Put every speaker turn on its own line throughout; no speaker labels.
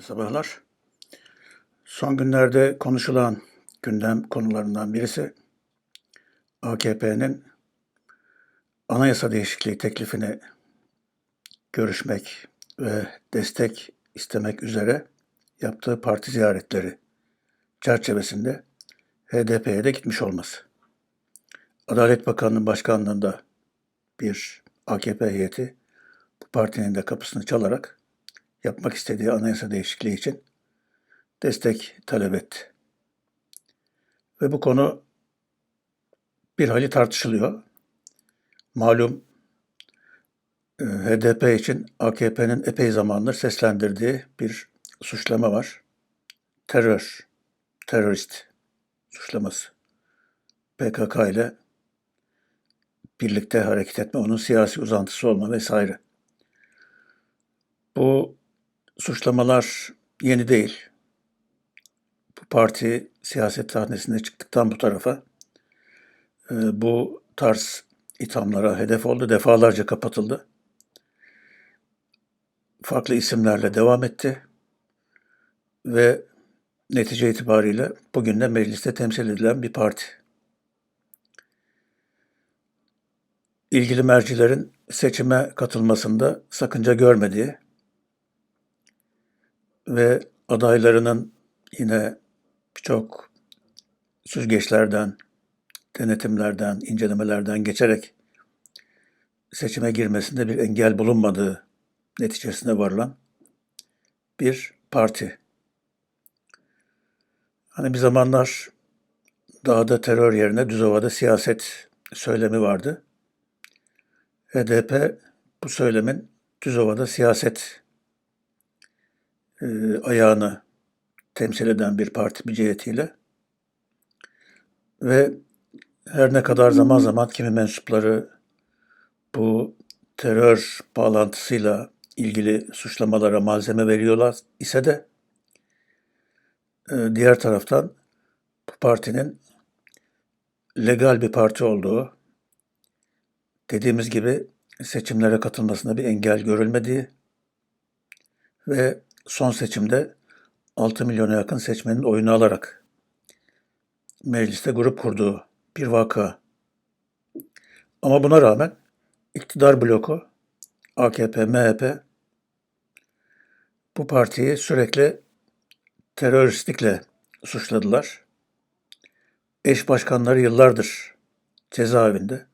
Sabahlar. Son günlerde konuşulan gündem konularından birisi AKP'nin anayasa değişikliği teklifini görüşmek ve destek istemek üzere yaptığı parti ziyaretleri çerçevesinde HDP'ye de gitmiş olması. Adalet Bakanı'nın başkanlığında bir AKP heyeti bu partinin de kapısını çalarak yapmak istediği anayasa değişikliği için destek talep etti. Ve bu konu bir hali tartışılıyor. Malum e, HDP için AKP'nin epey zamandır seslendirdiği bir suçlama var. Terör, terörist suçlaması. PKK ile birlikte hareket etme, onun siyasi uzantısı olma vesaire. Bu suçlamalar yeni değil. Bu parti siyaset sahnesinde çıktıktan bu tarafa e, bu tarz ithamlara hedef oldu. Defalarca kapatıldı. Farklı isimlerle devam etti. Ve netice itibariyle bugün de mecliste temsil edilen bir parti. İlgili mercilerin seçime katılmasında sakınca görmediği ve adaylarının yine birçok süzgeçlerden, denetimlerden, incelemelerden geçerek seçime girmesinde bir engel bulunmadığı neticesine varılan bir parti. Hani bir zamanlar dağda terör yerine düzovada siyaset söylemi vardı. HDP bu söylemin düzovada siyaset e, ayağını temsil eden bir parti bir cihetiyle ve her ne kadar zaman zaman kimi mensupları bu terör bağlantısıyla ilgili suçlamalara malzeme veriyorlar ise de e, diğer taraftan bu partinin legal bir parti olduğu, dediğimiz gibi seçimlere katılmasına bir engel görülmediği ve son seçimde 6 milyona yakın seçmenin oyunu alarak mecliste grup kurduğu bir vaka. Ama buna rağmen iktidar bloku AKP, MHP bu partiyi sürekli teröristlikle suçladılar. Eş başkanları yıllardır cezaevinde.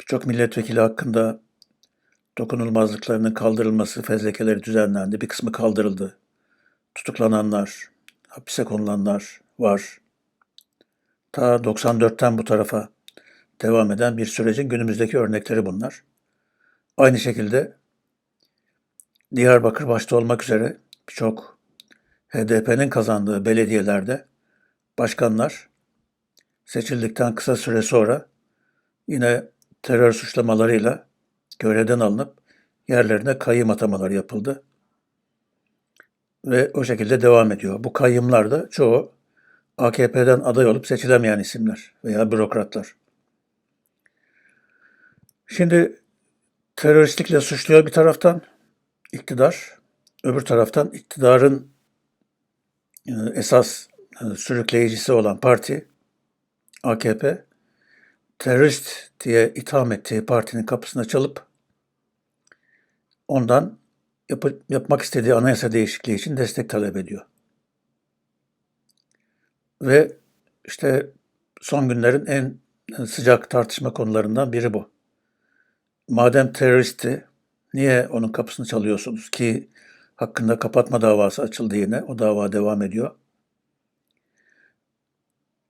Birçok milletvekili hakkında dokunulmazlıklarının kaldırılması fezlekeleri düzenlendi. Bir kısmı kaldırıldı. Tutuklananlar, hapise konulanlar var. Ta 94'ten bu tarafa devam eden bir sürecin günümüzdeki örnekleri bunlar. Aynı şekilde Diyarbakır başta olmak üzere birçok HDP'nin kazandığı belediyelerde başkanlar seçildikten kısa süre sonra yine terör suçlamalarıyla görevden alınıp yerlerine kayyım atamaları yapıldı. Ve o şekilde devam ediyor. Bu kayyımlar da çoğu AKP'den aday olup seçilemeyen isimler veya bürokratlar. Şimdi teröristlikle suçluyor bir taraftan iktidar, öbür taraftan iktidarın e, esas e, sürükleyicisi olan parti AKP terörist diye itham ettiği partinin kapısına çalıp ondan yap yapmak istediği anayasa değişikliği için destek talep ediyor. Ve işte son günlerin en sıcak tartışma konularından biri bu. Madem teröristi niye onun kapısını çalıyorsunuz ki hakkında kapatma davası açıldı yine. O dava devam ediyor.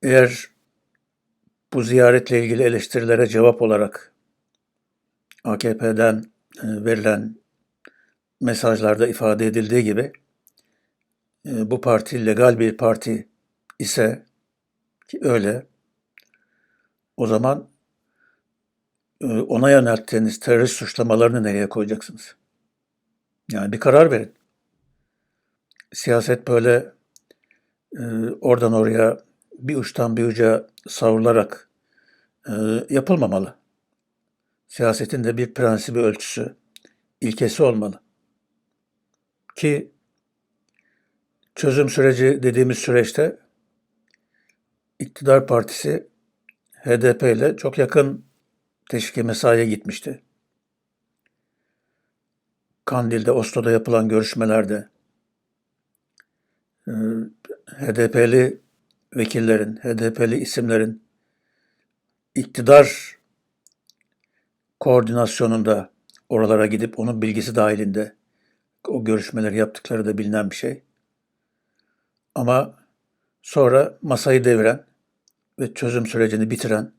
Eğer bu ziyaretle ilgili eleştirilere cevap olarak AKP'den e, verilen mesajlarda ifade edildiği gibi e, bu parti legal bir parti ise ki öyle o zaman e, ona yönelttiğiniz terörist suçlamalarını nereye koyacaksınız? Yani bir karar verin. Siyaset böyle oradan oraya bir uçtan bir uca savrularak e, yapılmamalı. Siyasetin de bir prensibi ölçüsü, ilkesi olmalı. Ki çözüm süreci dediğimiz süreçte iktidar partisi HDP ile çok yakın teşviki mesaiye gitmişti. Kandil'de, Oslo'da yapılan görüşmelerde e, HDP'li vekillerin, HDP'li isimlerin iktidar koordinasyonunda oralara gidip onun bilgisi dahilinde o görüşmeleri yaptıkları da bilinen bir şey. Ama sonra masayı deviren ve çözüm sürecini bitiren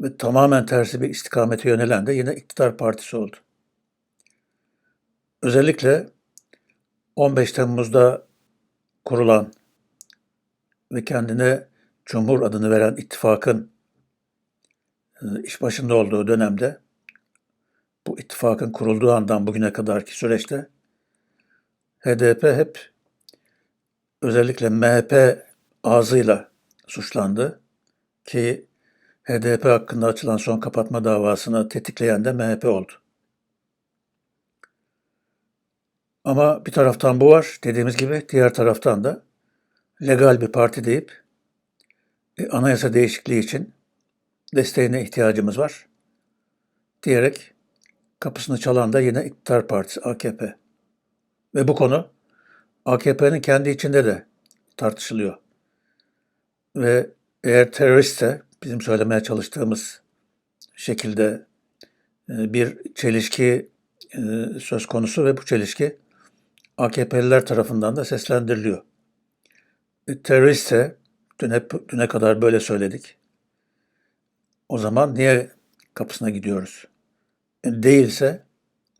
ve tamamen tersi bir istikamete yönelen de yine iktidar partisi oldu. Özellikle 15 Temmuz'da kurulan ve kendine Cumhur adını veren ittifakın e, iş başında olduğu dönemde bu ittifakın kurulduğu andan bugüne kadarki süreçte HDP hep özellikle MHP ağzıyla suçlandı ki HDP hakkında açılan son kapatma davasını tetikleyen de MHP oldu. Ama bir taraftan bu var dediğimiz gibi diğer taraftan da legal bir parti deyip e, anayasa değişikliği için desteğine ihtiyacımız var diyerek kapısını çalan da yine iktidar partisi AKP. Ve bu konu AKP'nin kendi içinde de tartışılıyor. Ve eğer teröristse bizim söylemeye çalıştığımız şekilde e, bir çelişki e, söz konusu ve bu çelişki AKP'liler tarafından da seslendiriliyor. E, teröristse dün hep düne kadar böyle söyledik. O zaman niye kapısına gidiyoruz? Değilse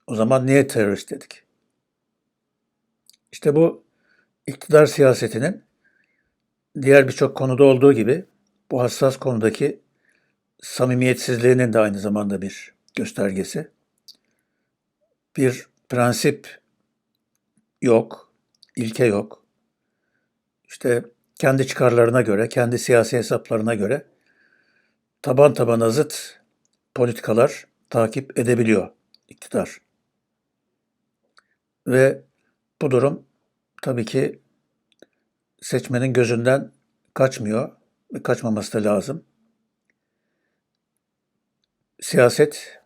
o zaman niye terörist dedik? İşte bu iktidar siyasetinin diğer birçok konuda olduğu gibi bu hassas konudaki samimiyetsizliğinin de aynı zamanda bir göstergesi. Bir prensip yok, ilke yok. İşte kendi çıkarlarına göre, kendi siyasi hesaplarına göre taban tabana zıt politikalar takip edebiliyor iktidar. Ve bu durum tabii ki seçmenin gözünden kaçmıyor ve kaçmaması da lazım. Siyaset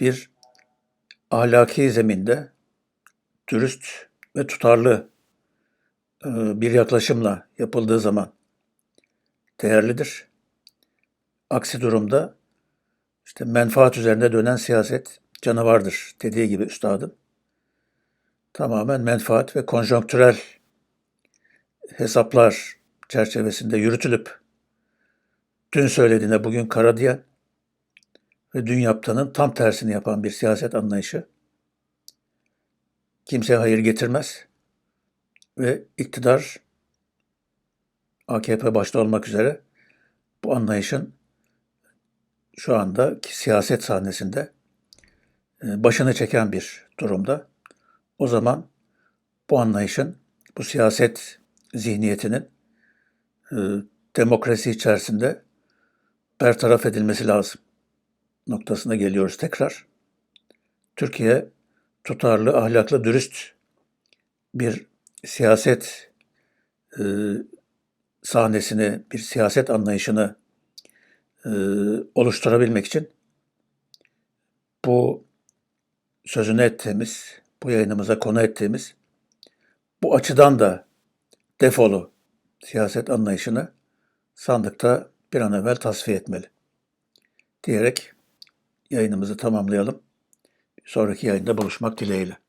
bir ahlaki zeminde dürüst ve tutarlı bir yaklaşımla yapıldığı zaman değerlidir. Aksi durumda işte menfaat üzerinde dönen siyaset canavardır dediği gibi üstadın. Tamamen menfaat ve konjonktürel hesaplar çerçevesinde yürütülüp dün söylediğine bugün kara diyen ve dün yaptığının tam tersini yapan bir siyaset anlayışı kimseye hayır getirmez ve iktidar AKP başta olmak üzere bu anlayışın şu anda siyaset sahnesinde e, başını çeken bir durumda. O zaman bu anlayışın, bu siyaset zihniyetinin e, demokrasi içerisinde bertaraf edilmesi lazım noktasına geliyoruz tekrar. Türkiye tutarlı, ahlaklı, dürüst bir siyaset e, sahnesini, bir siyaset anlayışını e, oluşturabilmek için bu sözünü ettiğimiz, bu yayınımıza konu ettiğimiz bu açıdan da defolu siyaset anlayışını sandıkta bir an evvel tasfiye etmeli. Diyerek yayınımızı tamamlayalım. Sonraki yayında buluşmak dileğiyle.